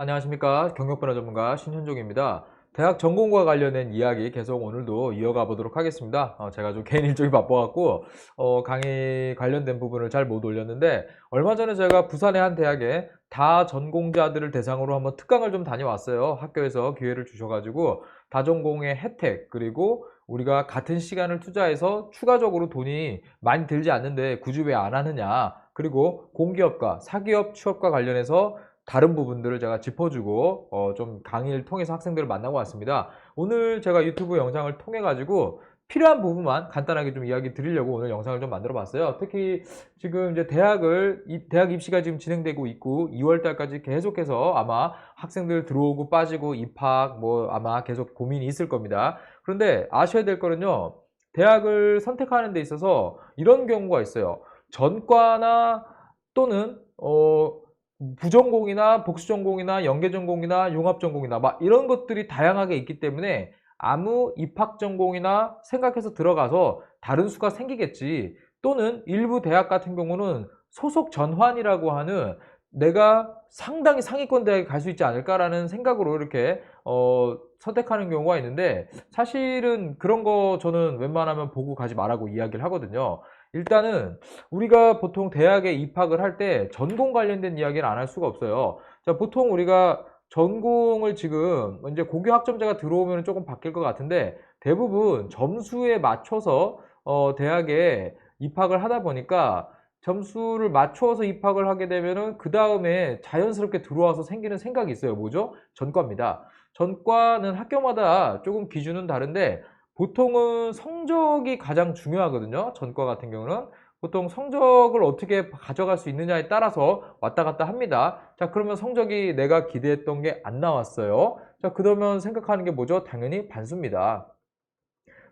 안녕하십니까 경력변화 전문가 신현종입니다. 대학 전공과 관련된 이야기 계속 오늘도 이어가 보도록 하겠습니다. 어, 제가 좀 개인 일정이 바빠갖고 어, 강의 관련된 부분을 잘 못 올렸는데 얼마 전에 제가 부산의 한 대학에 다 전공자들을 대상으로 한번 특강을 좀 다녀왔어요. 학교에서 기회를 주셔가지고 다전공의 혜택 그리고 우리가 같은 시간을 투자해서 추가적으로 돈이 많이 들지 않는데 굳이 왜 안 하느냐 그리고 공기업과 사기업 취업과 관련해서 다른 부분들을 제가 짚어주고 어, 좀 강의를 통해서 학생들을 만나고 왔습니다. 오늘 제가 유튜브 영상을 통해 가지고 필요한 부분만 간단하게 좀 이야기 드리려고 오늘 영상을 좀 만들어 봤어요. 특히 지금 이제 대학을 이- 대학 입시가 지금 진행되고 있고 2월 달까지 계속해서 아마 학생들 들어오고 빠지고 입학 뭐 아마 계속 고민이 있을 겁니다. 그런데 아셔야 될 거는요. 대학을 선택하는 데 있어서 이런 경우가 있어요. 전과나 또는 어 부전공이나 복수전공이나 연계전공이나 융합전공이나 막 이런 것들이 다양하게 있기 때문에 아무 입학전공이나 생각해서 들어가서 다른 수가 생기겠지 또는 일부 대학 같은 경우는 소속 전환이라고 하는 내가 상당히 상위권 대학에 갈 수 있지 않을까라는 생각으로 이렇게 어, 선택하는 경우가 있는데 사실은 그런 거 저는 웬만하면 보고 가지 말라고 이야기를 하거든요. 일단은 우리가 보통 대학에 입학을 할 때 전공 관련된 이야기를 안 할 수가 없어요. 자, 보통 우리가 전공을 지금 이제 고교 학점제가 들어오면 조금 바뀔 것 같은데 대부분 점수에 맞춰서 어, 대학에 입학을 하다 보니까 점수를 맞춰서 입학을 하게 되면은 그 다음에 자연스럽게 들어와서 생기는 생각이 있어요. 뭐죠? 전과입니다. 전과는 학교마다 조금 기준은 다른데 보통은 성적이 가장 중요하거든요. 전과 같은 경우는 보통 성적을 어떻게 가져갈 수 있느냐에 따라서 왔다 갔다 합니다. 자, 그러면 성적이 내가 기대했던 게 안 나왔어요. 자, 그러면 생각하는 게 뭐죠? 당연히 반수입니다.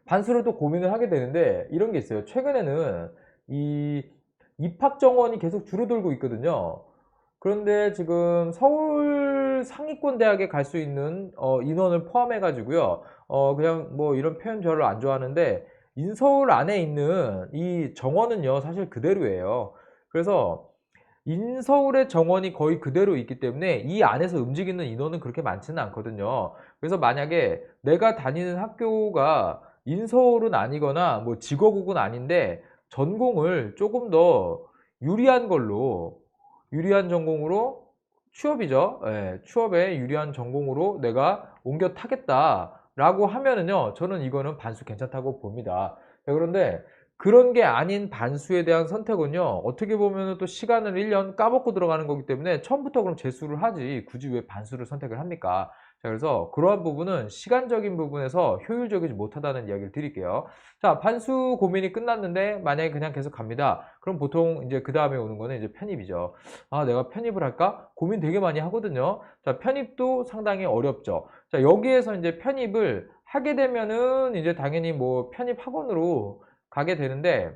반수를 또 고민을 하게 되는데 이런 게 있어요. 최근에는 이 입학 정원이 계속 줄어들고 있거든요. 그런데 지금 서울 상위권 대학에 갈 수 있는 어, 인원을 포함해 가지고요. 어, 그냥 뭐 이런 표현 저를 안 좋아하는데 인서울 안에 있는 이 정원은요, 사실 그대로예요. 그래서 인서울의 정원이 거의 그대로 있기 때문에 이 안에서 움직이는 인원은 그렇게 많지는 않거든요. 그래서 만약에 내가 다니는 학교가 인서울은 아니거나 뭐 직업국은 아닌데 전공을 조금 더 유리한 걸로 유리한 전공으로 취업이죠. 예, 취업에 유리한 전공으로 내가 옮겨 타겠다라고 하면은요, 저는 이거는 반수 괜찮다고 봅니다. 자, 그런데 그런 게 아닌 반수에 대한 선택은요, 어떻게 보면은 또 시간을 1년 까먹고 들어가는 거기 때문에 처음부터 그럼 재수를 하지 굳이 왜 반수를 선택을 합니까? 자, 그래서 그러한 부분은 시간적인 부분에서 효율적이지 못하다는 이야기를 드릴게요. 자, 반수 고민이 끝났는데 만약에 그냥 계속 갑니다. 그럼 보통 이제 그 다음에 오는 거는 이제 편입이죠. 아, 내가 편입을 할까? 고민 되게 많이 하거든요. 자, 편입도 상당히 어렵죠. 자, 여기에서 이제 편입을 하게 되면은 이제 당연히 뭐 편입 학원으로 가게 되는데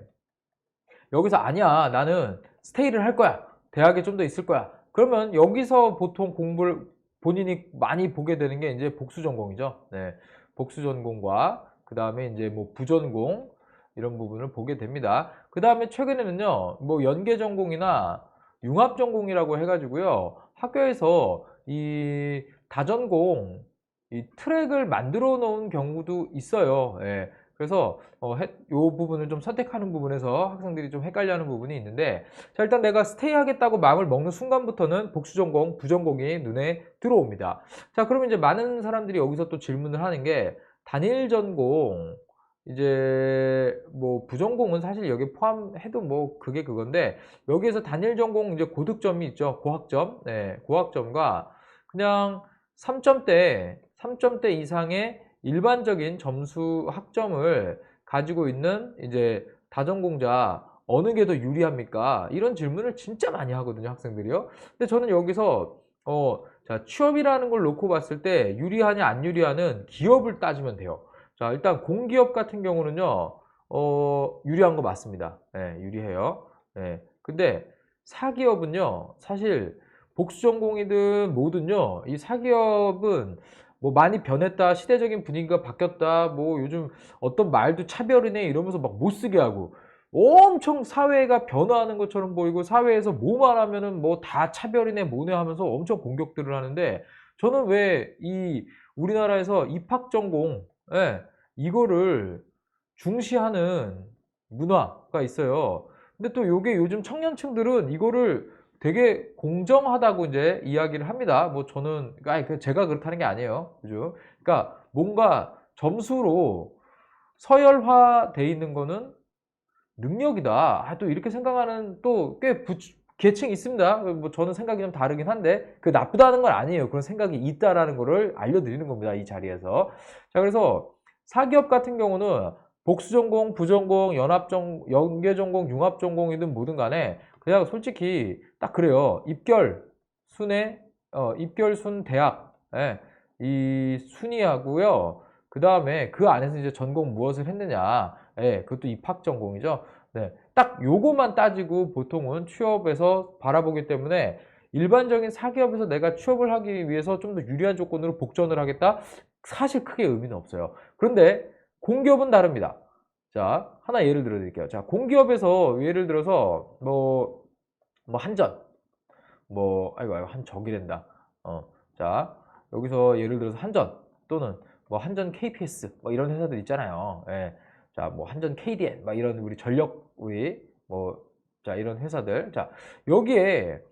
여기서 아니야. 나는 스테이를 할 거야. 대학에 좀 더 있을 거야. 그러면 여기서 보통 공부를 본인이 많이 보게 되는 게 이제 복수 전공이죠. 네. 복수 전공과 그 다음에 이제 뭐 부전공 이런 부분을 보게 됩니다. 그 다음에 최근에는요, 뭐 연계 전공이나 융합 전공이라고 해가지고요, 학교에서 이 다전공 이 트랙을 만들어 놓은 경우도 있어요. 예. 그래서 어, 해- 요 부분을 좀 선택하는 부분에서 학생들이 좀 헷갈려하는 부분이 있는데 자 일단 내가 스테이 하겠다고 마음을 먹는 순간부터는 복수 전공, 부전공이 눈에 들어옵니다. 자 그러면 이제 많은 사람들이 여기서 또 질문을 하는 게 단일 전공 이제 뭐 부전공은 사실 여기 포함해도 뭐 그게 그건데 여기에서 단일 전공 이제 고득점이 있죠. 고학점. 네, 고학점과 그냥 3점대, 3점대 이상의 일반적인 점수 학점을 가지고 있는 이제 다전공자 어느 게 더 유리합니까? 이런 질문을 진짜 많이 하거든요, 학생들이요. 근데 저는 여기서 어, 자, 취업이라는 걸 놓고 봤을 때 유리하냐 안 유리하는 기업을 따지면 돼요. 자, 일단 공기업 같은 경우는요. 어, 유리한 거 맞습니다. 예, 유리해요. 예. 근데 사기업은요. 사실 복수 전공이든 뭐든요. 이 사기업은 뭐 많이 변했다, 시대적인 분위기가 바뀌었다, 뭐 요즘 어떤 말도 차별이네 이러면서 막 못 쓰게 하고 엄청 사회가 변화하는 것처럼 보이고 사회에서 뭐만 하면은 뭐 다 차별이네 뭐네 하면서 엄청 공격들을 하는데 저는 왜 이 우리나라에서 입학 전공 예, 이거를 중시하는 문화가 있어요. 근데 또 요게 요즘 청년층들은 이거를 되게 공정하다고 이제 이야기를 합니다. 뭐 저는 아니 그 제가 그렇다는 게 아니에요. 그죠? 그러니까 뭔가 점수로 서열화돼 있는 거는 능력이다. 아, 또 이렇게 생각하는 또 꽤 계층이 있습니다. 뭐 저는 생각이 좀 다르긴 한데 그 나쁘다는 건 아니에요. 그런 생각이 있다라는 거를 알려드리는 겁니다. 이 자리에서. 자 그래서 사기업 같은 경우는 복수전공, 부전공, 연합전, 연계전공, 융합전공이든 뭐든 간에 그냥 솔직히 딱 그래요. 입결 순에 어, 입결 순 대학 예, 이 순위하고요. 그 다음에 그 안에서 이제 전공 무엇을 했느냐, 예, 그것도 입학 전공이죠. 네, 딱 요거만 따지고 보통은 취업에서 바라보기 때문에 일반적인 사기업에서 내가 취업을 하기 위해서 좀 더 유리한 조건으로 복전을 하겠다? 사실 크게 의미는 없어요. 그런데 공기업은 다릅니다. 자, 하나 예를 들어 드릴게요. 자, 공기업에서 예를 들어서 뭐, 뭐 한전, 뭐, 아이고, 아이고, 한 적이 된다. 어, 자, 여기서 예를 들어서 한전 또는 뭐 한전 KPS 뭐 이런 회사들 있잖아요. 예. 자, 뭐 한전 KDN 막 이런 우리 전력 우리 뭐 자, 이런 회사들. 자, 여기에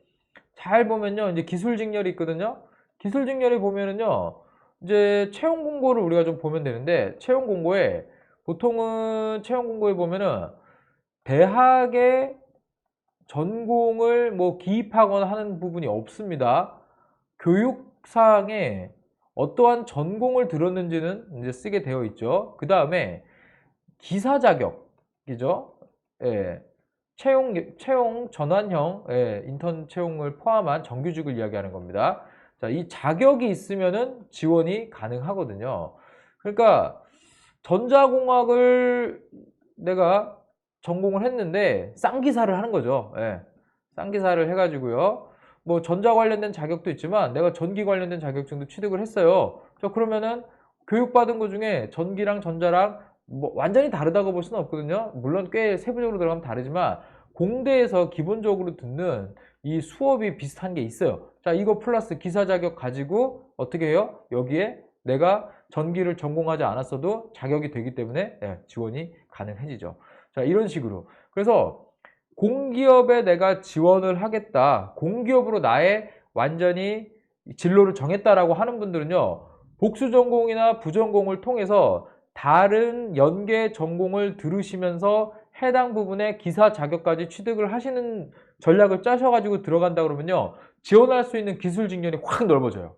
잘 보면요. 이제 기술 직렬이 있거든요. 기술 직렬이 보면은요. 이제 채용 공고를 우리가 좀 보면 되는데 채용 공고에 보통은 채용 공고에 보면은 대학의 전공을 뭐 기입하거나 하는 부분이 없습니다. 교육상에 어떠한 전공을 들었는지는 이제 쓰게 되어 있죠. 그 다음에 기사 자격이죠. 예. 채용, 채용 전환형 예, 인턴 채용을 포함한 정규직을 이야기하는 겁니다. 자, 이 자격이 있으면은 지원이 가능하거든요. 그러니까 전자공학을 내가 전공을 했는데 쌍기사를 하는 거죠. 예. 쌍기사를 해가지고요. 뭐 전자 관련된 자격도 있지만 내가 전기 관련된 자격증도 취득을 했어요. 자, 그러면은 교육받은 것 중에 전기랑 전자랑 뭐 완전히 다르다고 볼 수는 없거든요. 물론 꽤 세부적으로 들어가면 다르지만 공대에서 기본적으로 듣는 이 수업이 비슷한 게 있어요. 자, 이거 플러스 기사 자격 가지고 어떻게 해요? 여기에 내가 전기를 전공하지 않았어도 자격이 되기 때문에 예, 지원이 가능해지죠. 자, 이런 식으로. 그래서 공기업에 내가 지원을 하겠다. 공기업으로 나의 완전히 진로를 정했다라고 하는 분들은요. 복수 전공이나 부전공을 통해서 다른 연계 전공을 들으시면서 해당 부분에 기사 자격까지 취득을 하시는 전략을 짜셔가지고 들어간다 그러면요. 지원할 수 있는 기술 직렬이 확 넓어져요.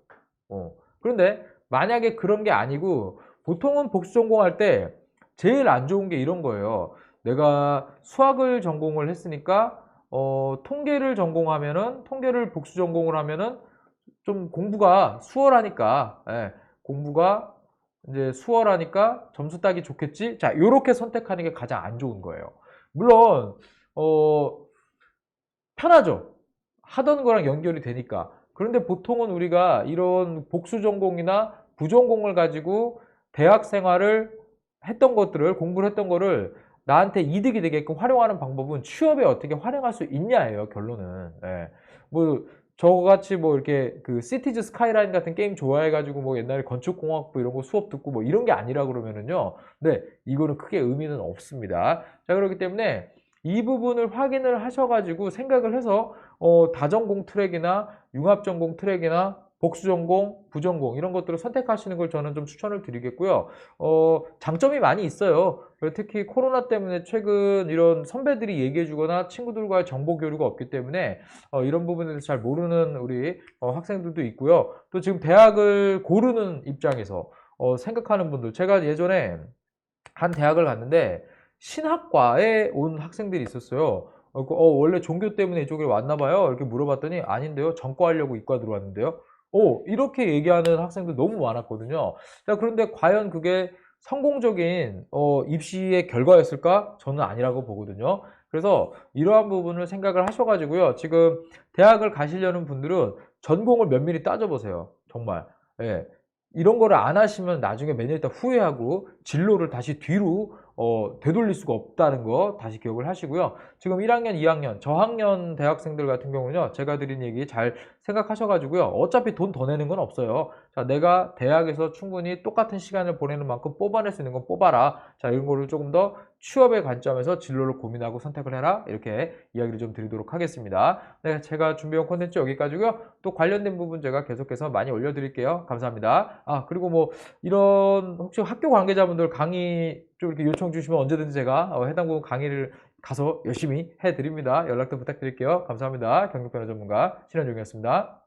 어. 그런데 만약에 그런 게 아니고 보통은 복수 전공할 때 제일 안 좋은 게 이런 거예요. 내가 수학을 전공을 했으니까 어, 통계를 전공하면은 통계를 복수 전공을 하면은 좀 공부가 수월하니까 예, 공부가 이제 수월하니까 점수 따기 좋겠지. 자, 요렇게 선택하는 게 가장 안 좋은 거예요. 물론 어 편하죠. 하던 거랑 연결이 되니까. 그런데 보통은 우리가 이런 복수 전공이나 부전공을 가지고 대학 생활을 했던 것들을 공부를 했던 거를 나한테 이득이 되게끔 활용하는 방법은 취업에 어떻게 활용할 수 있냐예요 결론은 예. 뭐 저같이 뭐 이렇게 그 시티즈 스카이라인 같은 게임 좋아해가지고 뭐 옛날에 건축공학부 이런 거 수업 듣고 뭐 이런 게 아니라 그러면은요. 네 이거는 크게 의미는 없습니다. 자 그렇기 때문에 이 부분을 확인을 하셔가지고 생각을 해서 어, 다전공 트랙이나 융합전공 트랙이나 복수전공, 부전공 이런 것들을 선택하시는 걸 저는 좀 추천을 드리겠고요. 어, 장점이 많이 있어요. 특히 코로나 때문에 최근 이런 선배들이 얘기해주거나 친구들과의 정보 교류가 없기 때문에 어, 이런 부분에 대해서 잘 모르는 우리 어, 학생들도 있고요. 또 지금 대학을 고르는 입장에서 어, 생각하는 분들 제가 예전에 한 대학을 갔는데 신학과에 온 학생들이 있었어요. 어, 그, 어 원래 종교 때문에 이쪽에 왔나 봐요. 이렇게 물어봤더니 아닌데요. 전과 하려고 이과 들어왔는데요. 오, 이렇게 얘기하는 학생들 너무 많았거든요. 자, 그런데 과연 그게 성공적인 어, 입시의 결과였을까? 저는 아니라고 보거든요. 그래서 이러한 부분을 생각을 하셔가지고요. 지금 대학을 가시려는 분들은 전공을 면밀히 따져보세요. 정말. 예. 이런 거를 안 하시면 나중에 매년 있다 후회하고 진로를 다시 뒤로 어, 되돌릴 수가 없다는 거 다시 기억을 하시고요. 지금 1학년, 2학년, 저학년 대학생들 같은 경우는요, 제가 드린 얘기 잘 생각하셔가지고요. 어차피 돈 더 내는 건 없어요. 자, 내가 대학에서 충분히 똑같은 시간을 보내는 만큼 뽑아낼 수 있는 건 뽑아라. 자, 이런 거를 조금 더 취업의 관점에서 진로를 고민하고 선택을 해라. 이렇게 이야기를 좀 드리도록 하겠습니다. 네, 제가 준비한 콘텐츠 여기까지고요. 또 관련된 부분 제가 계속해서 많이 올려드릴게요. 감사합니다. 아, 그리고 뭐 이런 혹시 학교 관계자분들 강의 좀 이렇게 요청 주시면 언제든지 제가 어, 해당 부분 강의를 가서 열심히 해드립니다. 연락도 부탁드릴게요. 감사합니다. 경력변호 전문가 신현종이었습니다.